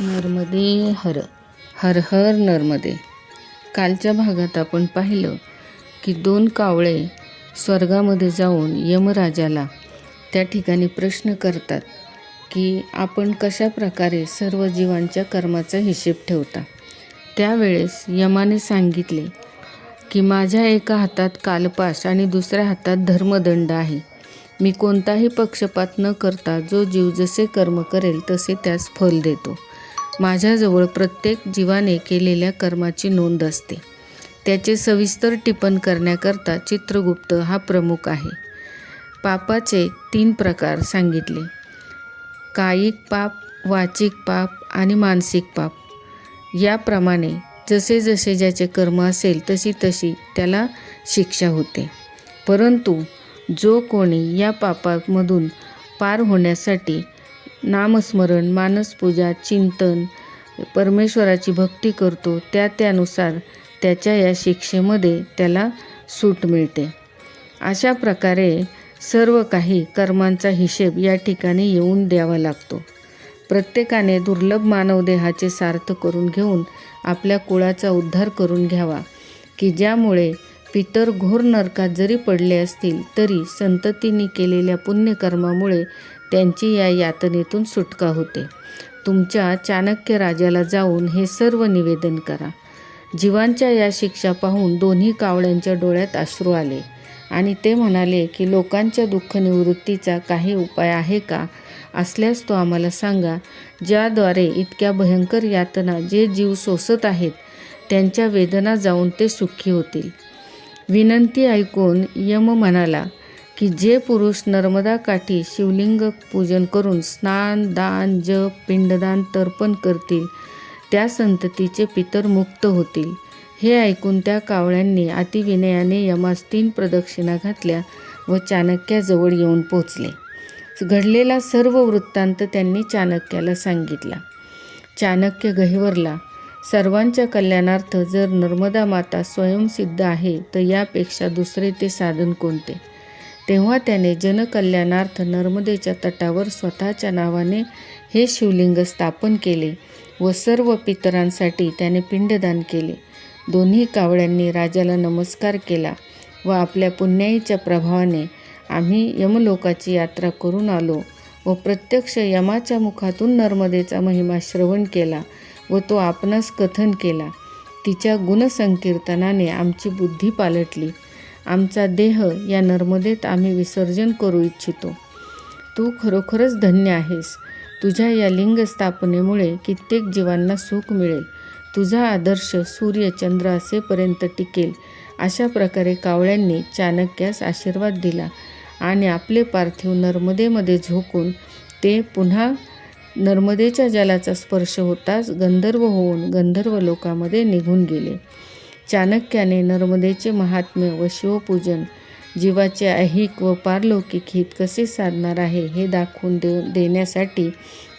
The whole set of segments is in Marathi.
नर्मदे हर हर हर नर्मदे. कालच्या भागात आपण पाहिलं की दोन कावळे स्वर्गामध्ये जाऊन यमराजाला त्या ठिकाणी प्रश्न करतात की आपण कशा प्रकारे सर्व जीवांच्या कर्माचा हिशेब ठेवता? त्यावेळेस यमाने सांगितले की माझ्या एका हातात कालपाश आणि दुसऱ्या हातात धर्मदंड आहे. मी कोणताही पक्षपात न करता जो जीव जसे कर्म करेल तसे त्यास फल देतो. माझ्याजवळ प्रत्येक जीवाने केलेल्या कर्माची नोंद असते. त्याचे सविस्तर टिपण करण्याकरता चित्रगुप्त हा प्रमुख आहे. पापाचे तीन प्रकार सांगितले. कायिक पाप वाचिक पाप आणि मानसिक पाप. याप्रमाणे जसे जसे ज्याचे कर्म असेल तशी तशी त्याला शिक्षा होते. परंतु जो कोणी या पापामधून पार होण्यासाठी नामस्मरण मानसपूजा चिंतन परमेश्वराची भक्ती करतो. त्या त्यानुसार त्याच्या या शिक्षेमध्ये त्याला सूट मिळते. अशा प्रकारे सर्व काही कर्मांचा हिशेब या ठिकाणी येऊन द्यावा लागतो. प्रत्येकाने दुर्लभ मानवदेहाचे सार्थ करून घेऊन आपल्या कुळाचा उद्धार करून घ्यावा की ज्यामुळे पितर घोर नरकात जरी पडले असतील तरी संततीने केलेल्या पुण्यकर्मामुळे त्यांची या यातनेतून सुटका होते. तुमच्या चाणक्य राजाला जाऊन हे सर्व निवेदन करा. जीवांच्या या शिक्षा पाहून दोन्ही कावळ्यांच्या डोळ्यात अश्रू आले आणि ते म्हणाले की लोकांच्या दुःख निवृत्तीचा काही उपाय आहे का? असल्यास तो आम्हाला सांगा ज्याद्वारे इतक्या भयंकर यातना जे जीव सोसत आहेत त्यांच्या वेदना जाऊन ते सुखी होतील विनंती ऐकून यम म्हणाला की जे पुरुष नर्मदा काठी शिवलिंग पूजन करून स्नान दान जप पिंडदान तर्पण करतील त्या संततीचे पितर मुक्त होतील. हे ऐकून त्या कावळ्यांनी अतिविनयाने यमास तीन प्रदक्षिणा घातल्या व चाणक्याजवळ येऊन पोचले घडलेला सर्व वृत्तांत त्यांनी चाणक्याला सांगितला. चाणक्य गहिवरला सर्वांच्या कल्याणार्थ जर नर्मदा माता स्वयंसिद्ध आहे तर यापेक्षा दुसरे ते साधन कोणते? तेव्हा त्याने जनकल्याणार्थ नर्मदेच्या तटावर स्वतःच्या नावाने हे शिवलिंग स्थापन केले व सर्व पितरांसाठी त्याने पिंडदान केले. दोन्ही कावळ्यांनी राजाला नमस्कार केला व आपल्या पुण्याईच्या प्रभावाने आम्ही यमलोकाची यात्रा करून आलो व प्रत्यक्ष यमाच्या मुखातून नर्मदेचा महिमा श्रवण केला व तो आपणास कथन केला. तिच्या गुणसंकीर्तनाने आमची बुद्धी पालटली. आमचा देह या नर्मदेत आम्ही विसर्जन करू इच्छितो. तू खरोखरच धन्य आहेस. तुझ्या या लिंग स्थापनेमुळे कित्येक जीवांना सुख मिळेल. तुझा आदर्श सूर्य चंद्र असेपर्यंत टिकेल. अशा प्रकारे कावळ्यांनी चाणक्यास आशीर्वाद दिला आणि आपले पार्थिव नर्मदेमध्ये झोकून ते पुन्हा नर्मदेच्या जलाचा स्पर्श होताच गंधर्व होऊन गंधर्व लोकामध्ये निघून गेले. चाणक्याने नर्मदेचे महात्म्य व शिवपूजन जीवाचे ऐहिक व पारलौकिक हित कसे साधणार आहे हे दाखवून दे देण्यासाठी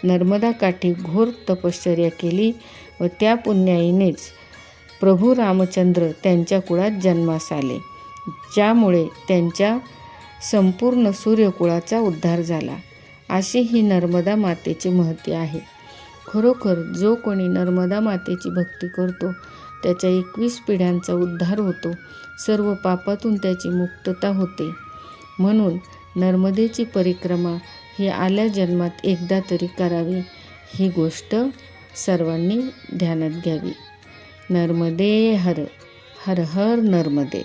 नर्मदा काठी घोर तपश्चर्या केली व त्या पुण्याईनेच प्रभू रामचंद्र त्यांच्या कुळात जन्मास आले ज्यामुळे त्यांच्या संपूर्ण सूर्यकुळाचा उद्धार झाला. अशी ही नर्मदा मातेची महती आहे. खरोखर जो कोणी नर्मदा मातेची भक्ती करतो त्याच्या एकवीस पिढ्यांचा उद्धार होतो. सर्व पापातून त्याची मुक्तता होते. म्हणून नर्मदेची परिक्रमा ही आल्या जन्मात एकदा तरी करावी. ही गोष्ट सर्वांनी ध्यानात घ्यावी. नर्मदे हर हर हर नर्मदे.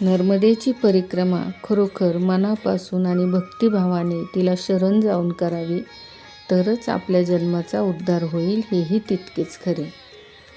नर्मदेची परिक्रमा खरोखर मनापासून आणि भक्तिभावाने तिला शरण जाऊन करावी तरच आपल्या जन्माचा उद्धार होईल हेही तितकेच खरे.